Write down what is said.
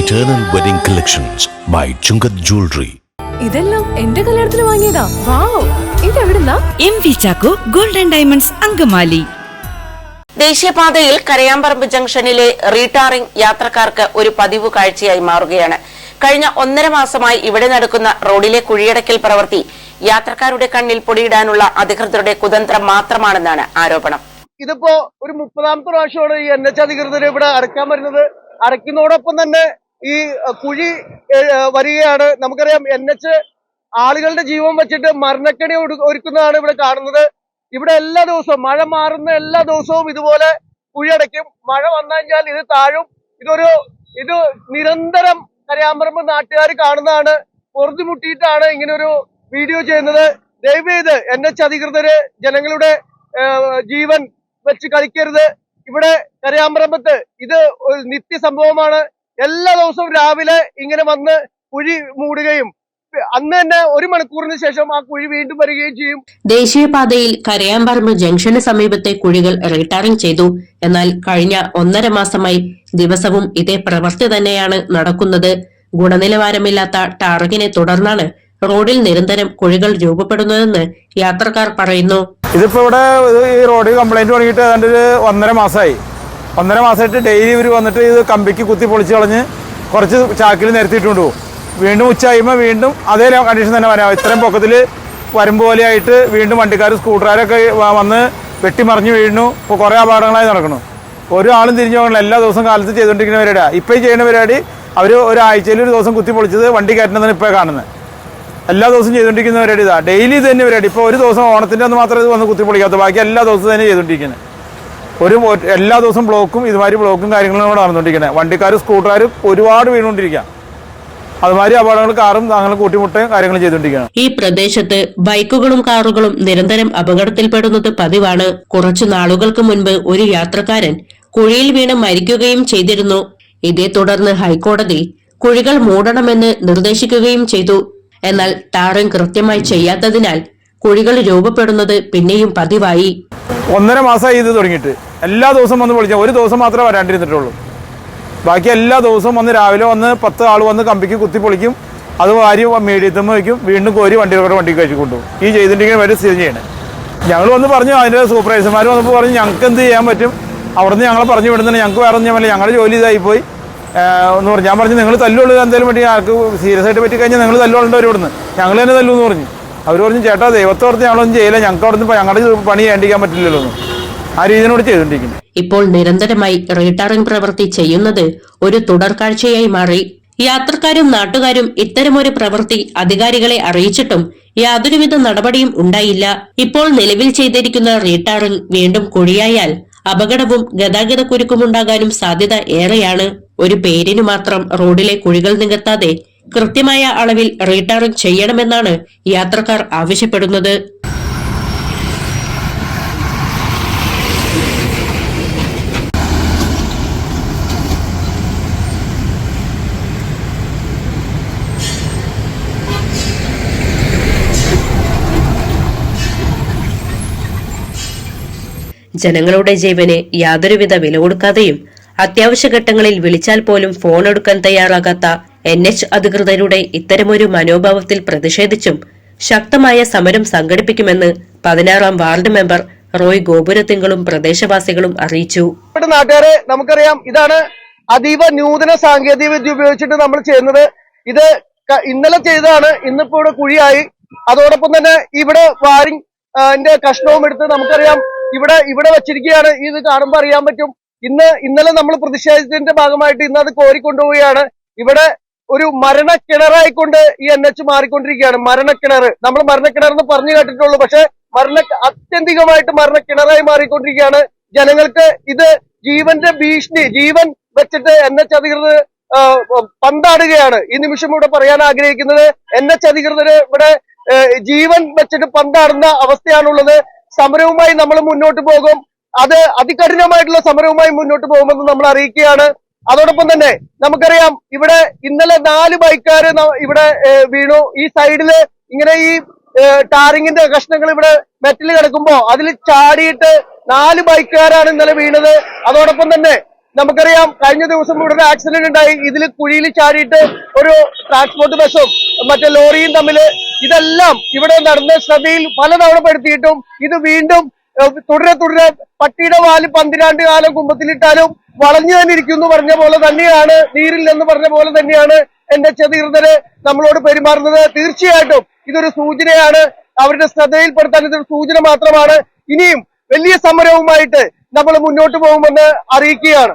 Eternal Wedding Collections by Chungath Jewelry. ഇതെല്ലാം എന്റെ കല്യാണത്തിന് വാങ്ങിയതാ. Wow ഇതെവിടുന്നാ? M V Chacko golden diamonds Angamaly. ദേശീയപാതയിൽ കരയാമ്പറമ്പ് ജംഗ്ഷനിലെ റീടാറിംഗ് യാത്രക്കാർക്ക് ഒരു പതിവ് കാഴ്ചയായി മാറുകയാണ്. കഴിഞ്ഞ ഒന്നര മാസമായി ഇവിടെ നടക്കുന്ന റോഡിലെ കുഴിയടക്കൽ പ്രവൃത്തി യാത്രക്കാരുടെ കണ്ണിൽ പൊടിയിടാനുള്ള അധികൃതരുടെ കുതന്ത്രം മാത്രമാണെന്നാണ് ആരോപണം. ഇതിപ്പോ ഒരു മുപ്പതാമത്തെ പ്രാവശ്യമാണ് ഈ എൻ എച്ച് അധികൃതർ ഇവിടെ അടയ്ക്കാൻ വരുന്നത്. അടയ്ക്കുന്നതോടൊപ്പം തന്നെ ഈ കുഴി വരികയാണ്. നമുക്കറിയാം എൻ എച്ച് ആളുകളുടെ ജീവൻ വെച്ചിട്ട് മരണക്കണി ഒരു- ഒരുക്കുന്നതാണ് ഇവിടെ കാണുന്നത്. ഇവിടെ എല്ലാ ദിവസവും മഴ മാറുന്ന എല്ലാ ദിവസവും ഇതുപോലെ കുഴി അടയ്ക്കും. മഴ വന്നു കഴിഞ്ഞാൽ ഇത് താഴും. ഇതൊരു ഇത് നിരന്തരം കരയാമ്പറമ്പ് നാട്ടുകാർ കാണുന്നതാണ്. പൊറുതിമുട്ടിയിട്ടാണ് ഇങ്ങനെ ഒരു വീഡിയോ ചെയ്യുന്നത്. ദയവ് ചെയ്ത് എൻ എച്ച് അധികൃതർ ജനങ്ങളുടെ ജീവൻ വെച്ച് കളിക്കരുത്. ഇവിടെ കരയാമ്പറമ്പത്ത് ഇത് ഒരു നിത്യ സംഭവമാണ് എല്ലാ ദിവസവും രാവിലെ ഇങ്ങനെ വന്ന് കുഴി മൂടുകയും അന്ന് തന്നെ ഒരു മണിക്കൂറിന് ശേഷം ആ കുഴി വീണ്ടും വരികയും ചെയ്യും. ദേശീയപാതയിൽ കരയാമ്പറമ്പ് ജംഗ്ഷന് സമീപത്തെ കുഴികൾ റീടാറിംഗ് ചെയ്തു. എന്നാൽ കഴിഞ്ഞ ഒന്നര മാസമായി ദിവസവും ഇതേ പ്രവൃത്തി തന്നെയാണ് നടക്കുന്നത്. ഗുണനിലവാരമില്ലാത്ത ടാറിങ്ങിനെ തുടർന്നാണ് റോഡിൽ നിരന്തരം കുഴികൾ രൂപപ്പെടുന്നതെന്ന് യാത്രക്കാർ പറയുന്നു. ഇതിപ്പോ ഇവിടെ ഈ റോഡ് കംപ്ലൈന്റ് തുടങ്ങിയിട്ട് ഏതാണ്ട് ഒരു ഒന്നര മാസമായി. ഒന്നര മാസമായിട്ട് ഡെയിലി ഇവർ വന്നിട്ട് ഇത് കമ്പിക്ക് കുത്തി പൊളിച്ച് കളഞ്ഞ് കുറച്ച് ചാക്കിൽ നിരത്തിയിട്ടുണ്ട്. പോകും വീണ്ടും കഴിയുമ്പോൾ വീണ്ടും അതേ കണ്ടീഷൻ തന്നെ വരാം. ഇത്രയും പൊക്കത്തിൽ വരുമ്പോലെയായിട്ട് വീണ്ടും വണ്ടിക്കാർ സ്കൂട്ടറുകാരൊക്കെ വന്ന് വെട്ടിമറിഞ്ഞ് വീഴുന്നു. ഇപ്പോൾ കുറേ അപകടങ്ങളായി നടക്കണം ഒരു ആളും തിരിഞ്ഞു പോകണം എല്ലാ ദിവസവും കാലത്ത് ചെയ്തുകൊണ്ടിരിക്കുന്ന പരിപാടിയാണ് ഇപ്പോഴും ചെയ്യുന്ന പരിപാടി അവർ ഒരാഴ്ചയിൽ ഒരു ദിവസം കുത്തി പൊളിച്ചത് വണ്ടി കയറ്റുന്നതാണ് ഇപ്പോൾ കാണുന്നത് എല്ലാ ദിവസവും ചെയ്തുകൊണ്ടിരിക്കുന്ന പരിപാടി ഇതാണ് ഡെയിലി ഇത് തന്നെ പരിപാടി. ഇപ്പോൾ ഒരു ദിവസം ഓണത്തിന്റെ അന്ന് മാത്രമേ ഇത് വന്ന് കുത്തി പൊളിക്കാത്ത ബാക്കി എല്ലാ ദിവസവും തന്നെ ചെയ്തുകൊണ്ടിരിക്കുന്നത് ഒരു എല്ലാ ദിവസവും ബ്ലോക്കും ഇതുമാതിരി ബ്ലോക്കും കാര്യങ്ങളും കൂടെ നടന്നുകൊണ്ടിരിക്കുന്നത്. വണ്ടിക്കാർ സ്കൂട്ടറുകാർ ഒരുപാട് വീണുകൊണ്ടിരിക്കുക അതുമാതിരി അപകടങ്ങൾ കാറും താങ്കൾ കൂട്ടിമുട്ടുകയും കാര്യങ്ങളും ചെയ്തുകൊണ്ടിരിക്കുകയാണ്. ഈ പ്രദേശത്ത് ബൈക്കുകളും കാറുകളും നിരന്തരം അപകടത്തിൽപ്പെടുന്നത് പതിവാണ്. കുറച്ചു നാളുകൾക്ക് മുൻപ് ഒരു യാത്രക്കാരൻ കുഴിയിൽ വീണ് മരിക്കുകയും ചെയ്തിരുന്നു. ഇതേ തുടർന്ന് ഹൈക്കോടതി കുഴികൾ മൂടണമെന്ന് നിർദ്ദേശിക്കുകയും ചെയ്തു. എന്നാൽ ടാറിംഗ് കൃത്യമായി ചെയ്യാത്തതിനാൽ കുഴികൾ രൂപപ്പെടുന്നത് പിന്നെയും പതിവായി. ഒന്നര മാസമായി ഇത് തുടങ്ങിയിട്ട്. എല്ലാ ദിവസവും വന്ന് പൊളിച്ചാൽ ഒരു ദിവസം മാത്രമേ വരാണ്ടിരുന്നിട്ടുള്ളൂ. ബാക്കി എല്ലാ ദിവസവും വന്ന് രാവിലെ വന്ന് പത്ത് ആൾ വന്ന് കമ്പിക്ക് കുത്തി പൊളിക്കും. അത് വാരി മീഡിയത്തുമ്പോൾ വയ്ക്കും. വീണ്ടും കോരി വണ്ടികളുടെ വണ്ടിക്ക് കഴിച്ചു കൊണ്ടുപോകും. ഈ ചെയ്തിട്ടുണ്ടെങ്കിൽ വരെ സ്ഥിതി ചെയ്യണേ. ഞങ്ങൾ വന്ന് പറഞ്ഞു അതിന്റെ സൂപ്പർവൈസർമാർ വന്നപ്പോൾ പറഞ്ഞു ഞങ്ങൾക്ക് എന്ത് ചെയ്യാൻ പറ്റും? അവിടുന്ന് ഞങ്ങളെ പറഞ്ഞു വിടുന്നില്ല ഞങ്ങൾക്ക് വേറെ ഒന്നും ഞാൻ ഞങ്ങളുടെ ജോലി ഇതായി പോയി. എന്ന് പറഞ്ഞു. ഞാൻ പറഞ്ഞു നിങ്ങൾ തല്ലുള്ളൂ എന്തെങ്കിലും പറ്റി? ആൾക്ക് സീരിയസ് ആയിട്ട് പറ്റി കഴിഞ്ഞാൽ നിങ്ങൾ തല്ലുള്ളൂ ഇവിടുന്ന് ഞങ്ങൾ തന്നെ തല്ലു എന്ന് പറഞ്ഞു. അവർ പറഞ്ഞു ചേട്ടാ ദൈവത്തോർത്ത് ഞങ്ങളൊന്നും ചെയ്യില്ല. ഞങ്ങൾക്ക് അവിടെ നിന്ന് ഞങ്ങളുടെ പണി ഏണ്ടിക്കാൻ പറ്റില്ലല്ലോ ആ രീതിയിലൂടെ ചെയ്തുകൊണ്ടിരിക്കുന്നു. ഇപ്പോൾ നിരന്തരമായി റീടാറിംഗ് പ്രവൃത്തി ചെയ്യുന്നത് ഒരു തുടർക്കാഴ്ചയായി മാറി. യാത്രക്കാരും നാട്ടുകാരും ഇത്തരമൊരു പ്രവൃത്തി അധികാരികളെ അറിയിച്ചിട്ടും യാതൊരുവിധ നടപടിയും ഉണ്ടായില്ല. ഇപ്പോൾ നിലവിൽ ചെയ്തിരിക്കുന്ന റീടാറിംഗ് വീണ്ടും കുഴിയായാൽ അപകടവും ഗതാഗത കുരുക്കുമുണ്ടാകാനും സാധ്യത ഏറെയാണ്. ഒരു പേരിന് മാത്രം റോഡിലെ കുഴികൾ നികത്താതെ കൃത്യമായ അളവിൽ റീടാറിംഗ് ചെയ്യണമെന്നാണ് യാത്രക്കാർ ആവശ്യപ്പെടുന്നത്. ജനങ്ങളുടെ ജീവന് യാതൊരുവിധ വില കൊടുക്കാതെയും അത്യാവശ്യ ഘട്ടങ്ങളിൽ വിളിച്ചാൽ പോലും ഫോൺ എടുക്കാൻ തയ്യാറാകാത്ത എൻ എച്ച് അധികൃതരുടെ ഇത്തരമൊരു മനോഭാവത്തിൽ പ്രതിഷേധിച്ചും ശക്തമായ സമരം സംഘടിപ്പിക്കുമെന്ന് പതിനാറാം വാർഡ് മെമ്പർ റോയ് ഗോപുരത്തിങ്കളും പ്രദേശവാസികളും അറിയിച്ചു. നാട്ടുകാരെ നമുക്കറിയാം ഇതാണ് അതീവ നൂതന സാങ്കേതിക വിദ്യ ഉപയോഗിച്ചിട്ട് നമ്മൾ ചെയ്യുന്നത്. ഇത് ഇന്നലെ ചെയ്തതാണ് ഇന്നിപ്പോ ഇവിടെ കുഴിയായി. അതോടൊപ്പം തന്നെ ഇവിടെ വാരിങ് കഷ്ണവും എടുത്ത് നമുക്കറിയാം ഇവിടെ ഇവിടെ വെച്ചിരിക്കുകയാണ്. ഇത് കാണുമ്പോൾ അറിയാൻ പറ്റും. ഇന്ന് ഇന്നലെ നമ്മൾ പ്രതിഷേധത്തിന്റെ ഭാഗമായിട്ട് ഇന്ന് അത് കോരിക്കൊണ്ടുപോവുകയാണ്. ഇവിടെ ഒരു മരണക്കിണറായിക്കൊണ്ട് ഈ എൻ എച്ച് മാറിക്കൊണ്ടിരിക്കുകയാണ്. മരണക്കിണർ. നമ്മൾ മരണക്കിണർ എന്ന് പറഞ്ഞു കേട്ടിട്ടുള്ളൂ. പക്ഷെ മരണ അത്യന്തികമായിട്ട് മരണക്കിണറായി മാറിക്കൊണ്ടിരിക്കുകയാണ്. ജനങ്ങൾക്ക് ഇത് ജീവന്റെ ഭീഷണി ജീവൻ വെച്ചിട്ട് എൻ എച്ച് അധികൃതർ പന്താടുകയാണ്. ഈ നിമിഷം ഇവിടെ പറയാൻ ആഗ്രഹിക്കുന്നത് എൻ എച്ച് അധികൃതർ ഇവിടെ ജീവൻ വെച്ചിട്ട് പന്താടുന്ന അവസ്ഥയാണുള്ളത്. സമരവുമായി നമ്മൾ മുന്നോട്ട് പോകും. അത് അതികഠിനമായിട്ടുള്ള സമരവുമായി മുന്നോട്ട് പോകുമെന്ന് നമ്മൾ അറിയിക്കുകയാണ്. അതോടൊപ്പം തന്നെ നമുക്കറിയാം ഇവിടെ ഇന്നലെ നാല് ബൈക്കാര് ഇവിടെ വീണു. ഈ സൈഡിൽ ഇങ്ങനെ ഈ ടാറിങ്ങിന്റെ കഷ്ണങ്ങൾ ഇവിടെ മെറ്റൽ കിടക്കുമ്പോ അതിൽ ചാടിയിട്ട് നാല് ബൈക്കുകാരാണ് ഇന്നലെ വീണത്. അതോടൊപ്പം തന്നെ നമുക്കറിയാം കഴിഞ്ഞ ദിവസം ഇവിടെ ഒരു ആക്സിഡന്റ് ഉണ്ടായി. ഇതിൽ കുഴിയിൽ ചാടിയിട്ട് ഒരു ട്രാൻസ്പോർട്ട് ബസ്സും മറ്റേ ലോറിയും തമ്മിൽ ഇതെല്ലാം ഇവിടെ നടന്ന ശ്രദ്ധയിൽ പലതവണ പെടുത്തിയിട്ടും ഇത് വീണ്ടും തുടരെ തുടരെ. പട്ടിയുടെ വാൽ പന്തിരാണ്ട് കാലം കുമ്പത്തിലിട്ടാലും വളഞ്ഞു തന്നെ ഇരിക്കുന്നു പറഞ്ഞ പോലെ തന്നെയാണ് നീരിൽ എന്ന് പറഞ്ഞ പോലെ തന്നെയാണ് എന്റെ ചതീർദ്ധര് നമ്മളോട് പെരുമാറുന്നത്. തീർച്ചയായിട്ടും ഇതൊരു സൂചനയാണ്. അവരുടെ ശ്രദ്ധയിൽപ്പെടുത്താൻ ഇതൊരു സൂചന മാത്രമാണ്. ഇനിയും വലിയ സമരവുമായിട്ട് നമ്മൾ മുന്നോട്ട് പോകുമെന്ന് അറിയിക്കുകയാണ്.